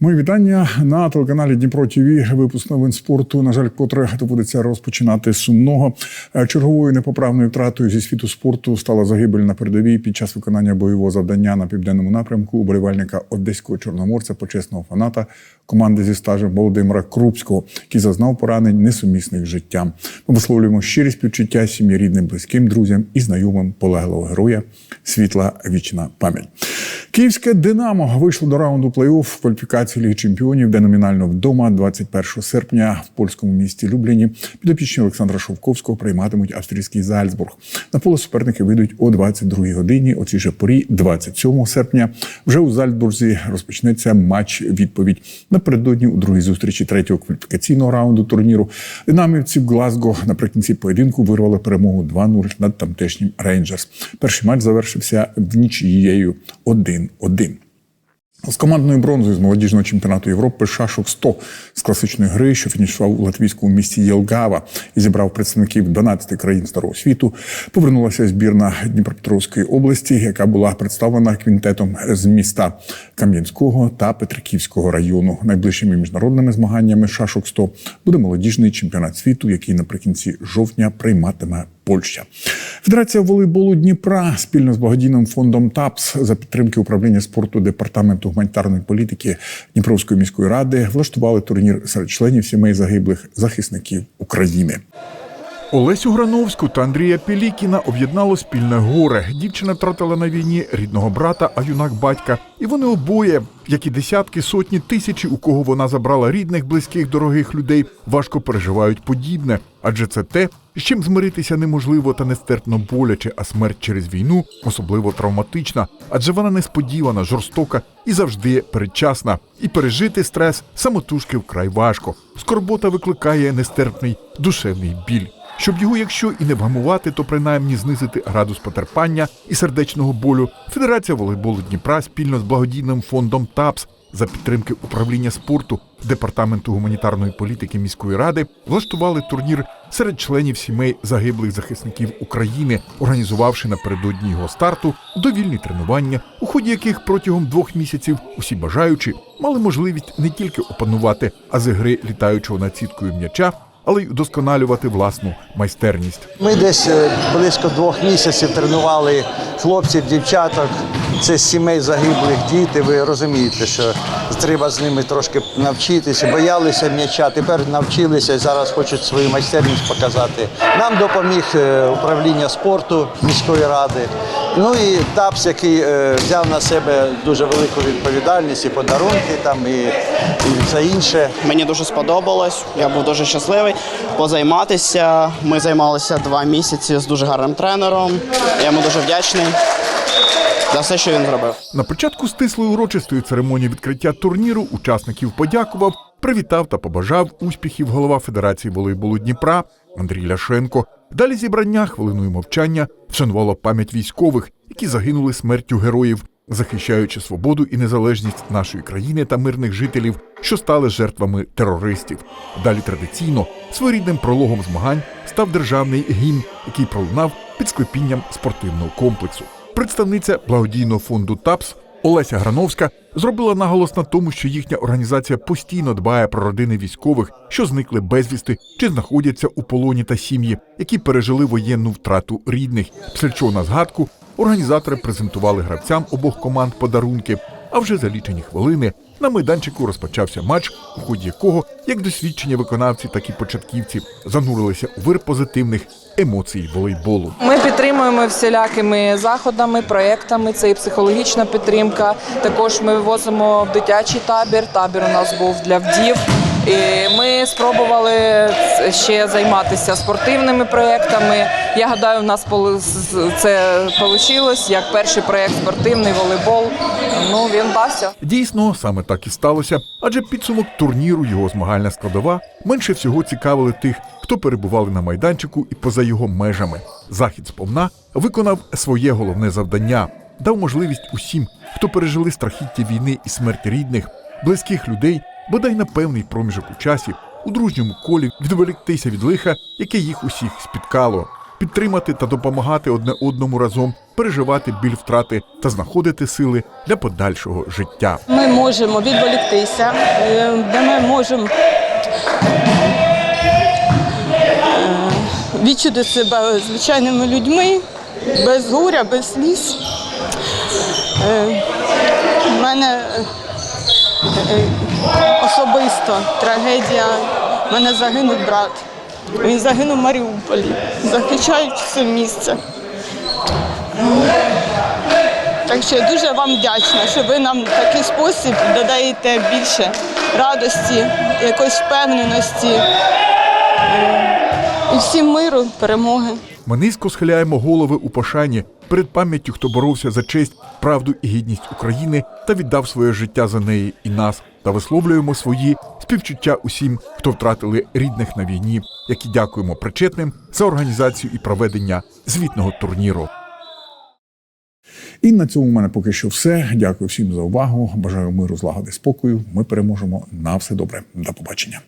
Мої вітання на телеканалі Дніпро ТВ. Випуск новин спорту. На жаль, котре доводиться розпочинати сумного. Е, Черговою непоправною втратою зі світу спорту стала загибель на передовій під час виконання бойового завдання на південному напрямку уболівальника одеського чорноморця, почесного фаната команди зі стажем Володимира Крупського, який зазнав поранень несумісних життям. Ми висловлюємо щирі співчуття сім'ї рідним, близьким друзям і знайомим полеглого героя. Світла вічна пам'ять. Київське Динамо вийшло до раунду плей-офф кваліфікації Ліги Чемпіонів, де номінально вдома 21 серпня в польському місті Любліні підопічні Олександра Шовковського прийматимуть австрійський Зальцбург. На поле суперники вийдуть о 22 годині. О цій же порі, 27 серпня, вже у Зальцбурзі розпочнеться матч відповідь напередодні у другій зустрічі третього кваліфікаційного раунду турніру. Динамівці в Глазго наприкінці поєдинку вирвали перемогу 2-0 над тамтешнім Рейнджерс. Перший матч завершився в нічією 1-1. З командною бронзою з молодіжного чемпіонату Європи шашок 100 з класичної гри, що фінішував у латвійському місті Єлгава і зібрав представників 12 країн старого світу, повернулася збірна Дніпропетровської області, яка була представлена квінтетом з міста Кам'янського та Петриківського району. Найближчими міжнародними змаганнями шашок 100 буде молодіжний чемпіонат світу, який наприкінці жовтня прийматиме Польща. Федерація волейболу Дніпра спільно з благодійним фондом ТАПС за підтримки управління спорту департаменту гуманітарної політики Дніпровської міської ради влаштували турнір серед членів сімей загиблих захисників України. Олесю Грановську та Андрія Пілікіна об'єднало спільне горе. Дівчина втратила на війні рідного брата, а юнак батька. І вони обоє, як і десятки, сотні тисячі, у кого вона забрала рідних, близьких, дорогих людей, важко переживають подібне. Адже це те, з чим змиритися неможливо та нестерпно боляче, а смерть через війну особливо травматична, адже вона несподівана, жорстока і завжди передчасна. І пережити стрес самотужки вкрай важко. Скорбота викликає нестерпний душевний біль. Щоб його, якщо і не вгамувати, то принаймні знизити градус потерпання і сердечного болю, Федерація волейболу Дніпра спільно з благодійним фондом ТАПС за підтримки управління спорту департаменту гуманітарної політики міської ради влаштували турнір серед членів сімей загиблих захисників України, організувавши напередодні його старту довільні тренування, у ході яких протягом двох місяців усі бажаючі мали можливість не тільки опанувати ази гри літаючого над сіткою м'яча, але й удосконалювати власну майстерність. Ми десь е, близько двох місяців тренували хлопців, дівчаток. Це сімей загиблих діти. Ви розумієте, що треба з ними трошки навчитися. Боялися м'яча, тепер навчилися і зараз хочуть свою майстерність показати. Нам допоміг е, управління спорту міської ради. Ну і ТАПС, який е, взяв на себе дуже велику відповідальність і подарунки там, і, і все інше. Мені дуже сподобалось. Я був дуже щасливий позайматися. Ми займалися два місяці з дуже гарним тренером. Я йому дуже вдячний за все, що він зробив. На початку стислої урочистої церемонії відкриття турніру учасників подякував, привітав та побажав успіхів голова Федерації волейболу Дніпра Андрій Ляшенко. Далі зібрання хвилиною мовчання вшанувало пам'ять військових, які загинули смертю героїв, захищаючи свободу і незалежність нашої країни та мирних жителів, що стали жертвами терористів. Далі традиційно своєрідним прологом змагань став державний гімн, який пролунав під склепінням спортивного комплексу. Представниця благодійного фонду ТАПС Олеся Грановська зробила наголос на тому, що їхня організація постійно дбає про родини військових, що зникли безвісти чи знаходяться у полоні та сім'ї, які пережили воєнну втрату рідних. Псельчо на згадку організатори презентували гравцям обох команд подарунки. А вже за лічені хвилини на майданчику розпочався матч, у ході якого як досвідчені виконавці, так і початківці занурилися у вир позитивних емоцій волейболу. Ми підтримуємо всілякими заходами, проектами. Це і психологічна підтримка. Також ми вивозимо в дитячий табір. Табір у нас був для вдів. І ми спробували ще займатися спортивними проєктами. Я гадаю, у нас це вийшло як перший проєкт спортивний волейбол. Ну він вдався. Дійсно, саме так і сталося, адже підсумок турніру його змагальна складова менше всього цікавили тих, хто перебували на майданчику і поза його межами. Захід сповна виконав своє головне завдання, дав можливість усім, хто пережили страхіття війни і смерть рідних, близьких людей, бодай на певний проміжок у часі, у дружньому колі відволіктися від лиха, яке їх усіх спіткало. підтримати та допомагати одне одному разом, переживати біль втрати та знаходити сили для подальшого життя. Ми можемо відволіктися, е, ми можемо е, відчути себе звичайними людьми, без горя, без сліз. У мене е, е, особисто трагедія. У мене загинув брат. Він загинув в Маріуполі, захищаючи це місце. Так що я дуже вам вдячна, що ви нам в такий спосіб додаєте більше радості, якоїсь впевненості е, і всім миру, перемоги. Ми низько схиляємо голови у пошані перед пам'яттю, хто боровся за честь, правду і гідність України та віддав своє життя за неї і нас, та висловлюємо свої співчуття усім, хто втратили рідних на війні, які дякуємо причетним за організацію і проведення звітного турніру. І на цьому в мене поки що все. Дякую всім за увагу. Бажаю миру, злагоди, спокою. Ми переможемо. На все добре. До побачення.